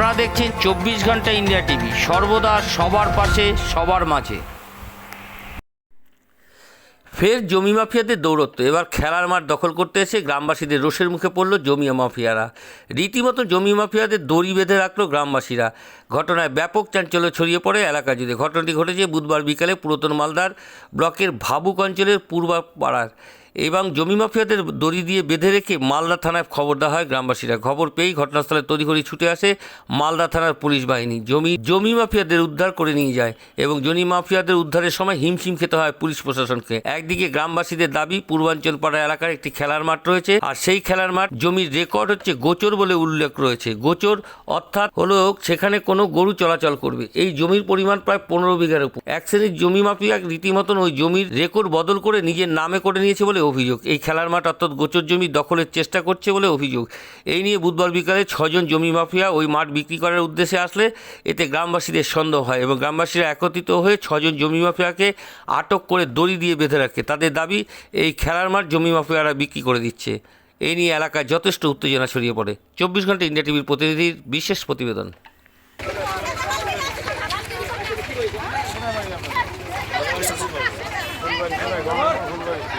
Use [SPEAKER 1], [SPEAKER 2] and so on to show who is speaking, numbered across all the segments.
[SPEAKER 1] আপনারা দেখছেন চব্বিশ ঘণ্টা ইন্ডিয়া টিভি। সর্বদা সবার পাশে, সবার মাঝে। ফের জমি মাফিয়াদের দৌরত্ব। এবার খেলার মাঠ দখল করতে এসে গ্রামবাসীদের রোষের মুখে পড়ল জমি মাফিয়ারা। রীতিমতো জমি মাফিয়াদের দড়ি বেঁধে রাখল গ্রামবাসীরা। ঘটনায় ব্যাপক চাঞ্চল্য ছড়িয়ে পড়ে এলাকা জুড়ে। ঘটনাটি ঘটেছে বুধবার বিকালে পুরাতন মালদার ব্লকের ভাবুক অঞ্চলের পূর্বাপাড়ার। এবং জমি মাফিয়াদের দড়ি দিয়ে বেঁধে রেখে মালদা থানায় খবর দেওয়া হয় গ্রামবাসীরা। খবর পেয়েই ঘটনাস্থলে তড়িঘড়ি ছুটে আসে মালদা থানার পুলিশ বাহিনী। জমি জমি মাফিয়াদের উদ্ধার করে নিয়ে যায় এবং জমি মাফিয়াদের উদ্ধারের সময় হিমশিম খেতে হয় পুলিশ প্রশাসনকে। একদিকে গ্রামবাসীদের দাবি পূর্বাঞ্চল পাড়া এলাকার একটি খেলার মাঠ রয়েছে আর সেই খেলার মাঠ জমির রেকর্ড হচ্ছে গোচর বলে উল্লেখ রয়েছে। গোচর অর্থাৎ হলো সেখানে কোনো গরু চলাচল করবে। এই জমির পরিমাণ প্রায় পনেরো বিঘার উপর। এক শ্রেণির জমি মাফিয়া রীতিমতন ওই জমির রেকর্ড বদল করে নিজের নামে করে নিয়েছে বলে অভিযোগ। এই খেলার মাঠ অর্থাৎ গোচর জমি দখলের চেষ্টা করছে বলে অভিযোগ। এই নিয়ে বুধবার বিকালে ছজন জমি মাফিয়া ওই মাঠ বিক্রি করার উদ্দেশ্যে আসলে এতে গ্রামবাসীদের সন্দেহ হয় এবং গ্রামবাসীরা একত্রিত হয়ে ছজন জমি মাফিয়াকে আটক করে দড়ি দিয়ে বেঁধে রাখে। তাদের দাবি, এই খেলার মাঠ জমি মাফিয়ারা বিক্রি করে দিচ্ছে। এই নিয়ে এলাকায় যথেষ্ট উত্তেজনা ছড়িয়ে পড়ে। চব্বিশ ঘণ্টা ইন্ডিয়া টিভির প্রতিনিধির বিশেষ প্রতিবেদন।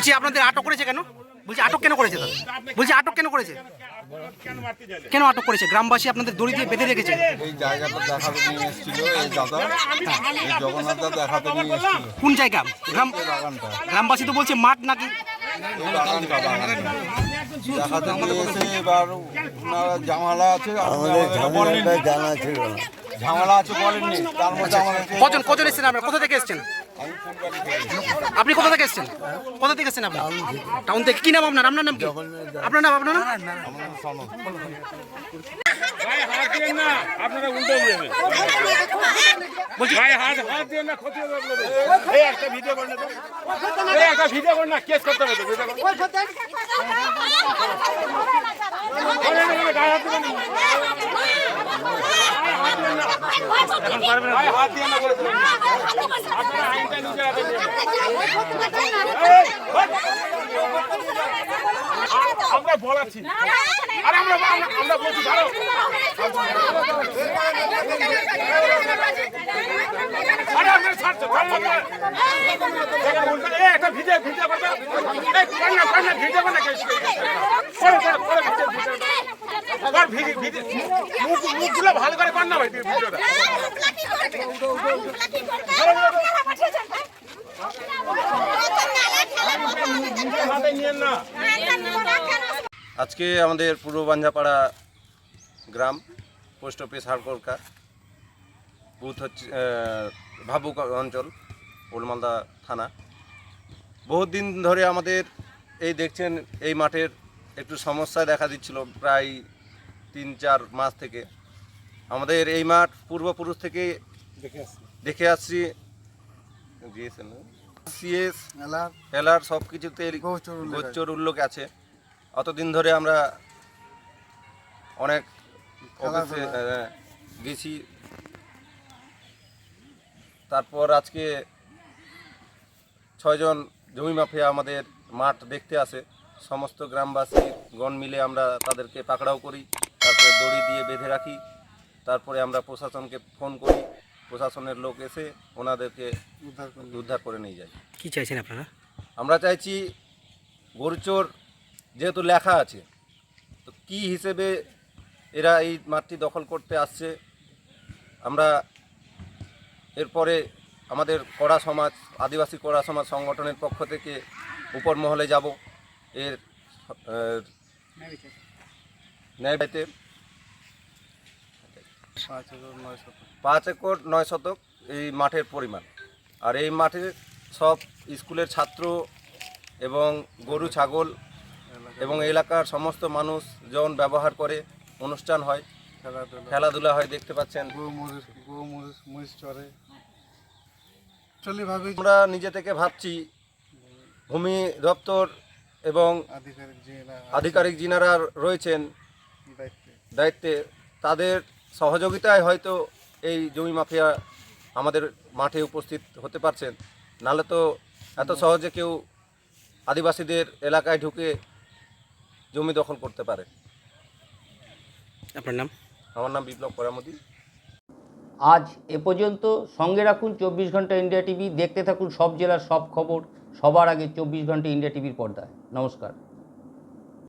[SPEAKER 2] বলছি আপনাদের আটক করেছে কেন? বলছি আটক কেন করেছে তাদের বলছি আটক কেন করেছে? কেন আটক করেছে? গ্রামবাসী আপনাদের দড়ি দিয়ে বেঁধে রেখেছে?
[SPEAKER 3] এই জায়গাটা দেখাতে নিয়ে এসেছিল এই দাদা। এই জগন্নাথ দেখাতে নিয়ে এসেছিল।
[SPEAKER 2] কোন জায়গা? গ্রাম গ্রামবাসী তো বলছে মাঠ নাকি?
[SPEAKER 3] দেখাতে নিয়ে এসে এবার ওনারা ঝামেলা আছে
[SPEAKER 4] আমাদের জানা ছিল। না
[SPEAKER 3] ঝামেলা আছে বলেননি। তার মধ্যে আমাদেরকে
[SPEAKER 2] কজন কজন এসেছেন আপনার? কোথা থেকে এসেছেন? আপনি কোথা থেকে এসেছেন? কোথা থেকে এসেছেন আপনি? টাউন থেকে। কি নাম আপনার? আপনার নাম কি? আপনার নাম আপনার নাম?
[SPEAKER 5] না। আপনারা উল্টো যাবে হাত হাত দিয়েন না ক্ষতি হবে আপনাদের। এই একটা ভিডিও কর তো। এই একটা ভিডিও কর কেস করতে হবে ভিডিও কর করে না, করে, গায়ে হাত দিবেন না। গায়ে হাত দিয়ে না করে দেবেন। আপনারা আইনটা নিজের হাতে নিয়ে নেন। এই, হট। আ- আমরা বলাচ্ছি আরে আমরা আমরা- বলছি ছাড়ো আরে আপনারা ছাড়ছো ছাড়ো না। দেখা বলতে এই একটা ভিডিও ভিডিও করবে ভালো করে না ভাই
[SPEAKER 6] আজকে আমাদের পূর্ব বাঞ্ঝাপাড়া গ্রাম, পোস্ট অফিস হারকোরকা বুথ হচ্ছে ভাবুক অঞ্চল, ওলমালদা থানা। বহুত দিন ধরে আমাদের এই দেখছেন, এই মাঠের একটু সমস্যা দেখা দিচ্ছিল, প্রায় তিন চার মাস থেকে। আমাদের এই মাঠ পূর্বপুরুষ থেকে দেখে আসছি। সিএস এলার। সব কিছুতে গোচর উল্লেখ আছে। অতদিন ধরে আমরা অনেক গেছি। তারপর আজকে ছয়জন জমি মাফিয়া আমাদের মাঠ দেখতে আসে। সমস্ত গ্রামবাসী গণ মিলে আমরা তাদেরকে পাকড়াও করি। দড়ি দিয়ে বেঁধে রাখি। তারপরে আমরা প্রশাসনকে ফোন করি। প্রশাসনের লোক এসে ওনাদেরকে উদ্ধার করে নিয়ে যায়।
[SPEAKER 2] কি চাইছেন আপনারা?
[SPEAKER 6] আমরা চাইছি গরুচোর যেহেতু লেখা আছে তো কি হিসেবে এরা এই মাঠটি দখল করতে আসছে আমরা এরপরে আমাদের কড়া সমাজ আদিবাসী কড়া সমাজ সংগঠনের পক্ষ থেকে উপর মহলে যাব। এর ন্যায় পাঁচ একর নয় শতক এই মাঠের পরিমাণ। আর এই মাঠে সব স্কুলের ছাত্র এবং গরু ছাগল এবং এলাকার সমস্ত মানুষ যেমন ব্যবহার করে অনুষ্ঠান হয়। খেলাধুলা। হয় দেখতে পাচ্ছেন। আমরা নিজে থেকে ভাবছি ভূমি দপ্তর এবং আধিকারিক যিনারা রয়েছেন দায়িত্বে তাদের সহযোগিতায় হয়তো এই জমি মাফিয়া আমাদের মাঠে উপস্থিত হতে পারছেন। নাহলে তো এত সহজে কেউ আদিবাসীদের এলাকায় ঢুকে জমি দখল করতে পারে।
[SPEAKER 2] আপনার নাম?
[SPEAKER 6] আমার নাম বিপ্লব করামতি
[SPEAKER 7] আজ এ পর্যন্ত সঙ্গে রাখুন চব্বিশ ঘণ্টা ইন্ডিয়া টিভি দেখতে থাকুন সব জেলার সব খবর সবার আগে চব্বিশ ঘণ্টা ইন্ডিয়া টিভির পর্দায়। নমস্কার।